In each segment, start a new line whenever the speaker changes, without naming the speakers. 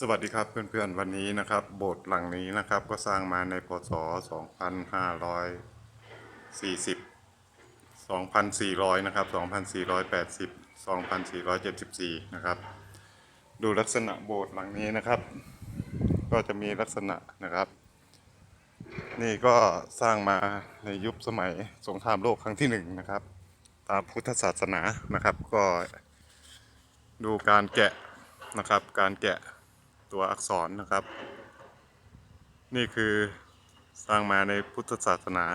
สวัสดีครับเพื่อนๆวันนี้นะครับโบสถ์หลังนี้นะครับ ก็สร้างมาในพศ 2540 2,400 นะครับ 2,480 2,474 นะครับ ดูลักษณะโบสถ์หลังนี้นะครับ ก็จะมีลักษณะนะครับ นี่ก็สร้างมาในยุคสมัยสงครามโลกครั้งที่หนึ่งนะครับ ตามพุทธศาสนานะครับก็ดูการแกะนะครับ การแกะ ตัวอักษรนะครับ นี่คือสร้างมาในพุทธศาสนา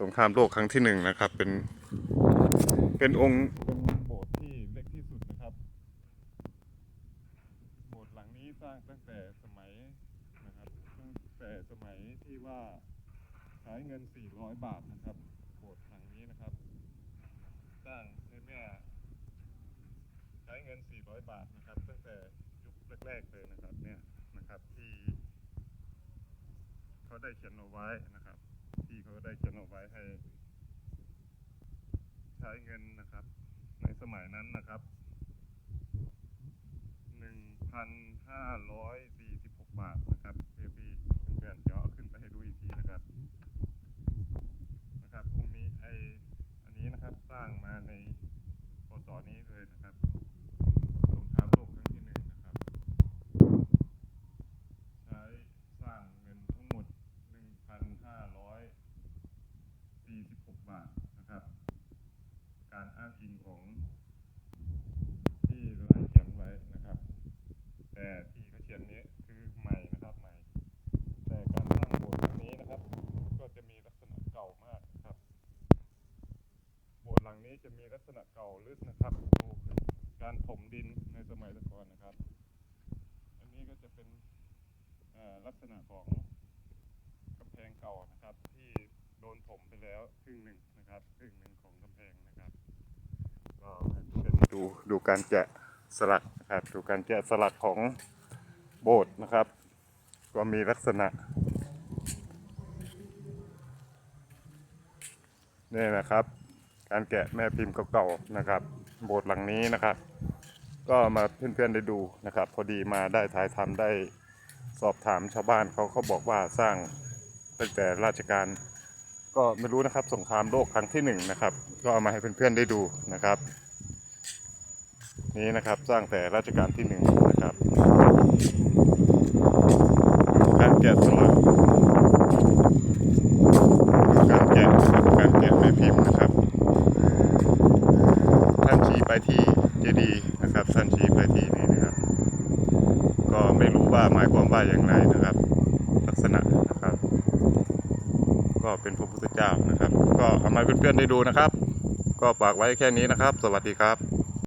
สงครามโลกครั้งที่หนึ่งนะครับ เป็นเป็นองค์เป็นโบสถ์ที่เล็กที่สุดนะครับ โบสถ์หลังนี้สร้างตั้งแต่สมัยนะครับตั้งแต่สมัยที่ว่าใช้เงิน 400 บาทนะครับ โบสถ์หลังนี้นะครับ สร้างในเมื่อใช้เงิน 400 บาทนะครับ ตั้งแต่ยุค แรก ๆ เลยนะครับเนี่ยนะครับที่เขาได้เขียนเอาไว้นะครับ ที่เขาได้เขียนเอาไว้ให้ ใช้เงินนะครับ ในสมัยนั้นนะครับหนึ่งพันห้าร้อยสาทนะครับเพื่อพี่เพื่อนๆเดี๋ยวเอาขึ้นไปให้ดูอีกทีนะครับ นะครับองค์นี้ไออันนี้นะครับสร้างมาในพศนี้เลยนะครับสงครามโลกครั้งที่หนึ่งนะครับ ใช้สร้างเงินทั้งหมด 1,546 บาทนะครับ การอ้างอิงของที่เราเขียนไว้นะครับ แต่ที่เขาเขียนนี้คือใหม่นะครับใหม่ แต่การสร้างโบสถ์ครั้งนี้นะครับ ก็จะมีลักษณะเก่ามากนะครับ โบสถ์หลังนี้จะมีลักษณะเก่าลึกนะครับดูการถมดินในสมัยตะกอนนะครับ อันนี้ก็จะเป็นลักษณะของกำแพงเก่านะครับ ดนถมไปแล้วครึ่งหนึ่งนะครับครึ่งหนึ่งของกำแพงนะครับก็เป็นดูดูการแกะสลักนะครับดูการแกะสลักของโบสถ์นะครับ ก็มีลักษณะนี่นะครับ การแกะแม่พิมพ์เก่าๆนะครับ โบสถ์หลังนี้นะครับ ก็มาเพื่อนๆได้ดูนะครับ พอดีมาได้ถ่ายทำได้สอบถามชาวบ้านเขาเขาบอกว่าสร้างตั้งแต่ราชการ ก็ไม่รู้นะครับสงครามโลกครั้งที่หนึ่งนะครับ ก็เอามาให้เพื่อนๆได้ดูนะครับ นี่นะครับสร้างแต่ราชการที่หนึ่งนะครับการแกะสลักการแกะนะครับการแกะแม่พิมพ์นะครับ ท่านชี้ไปที่เจดีย์นะครับท่านชี้ไปที่นี่นะครับ ก็ไม่รู้ว่าหมายความว่าอย่างไรนะครับ ลักษณะนะครับ ก็เป็นพระพุทธเจ้านะครับ ก็เอามาเพื่อนๆได้ดูนะครับ ก็ฝากไว้แค่นี้นะครับ สวัสดีครับ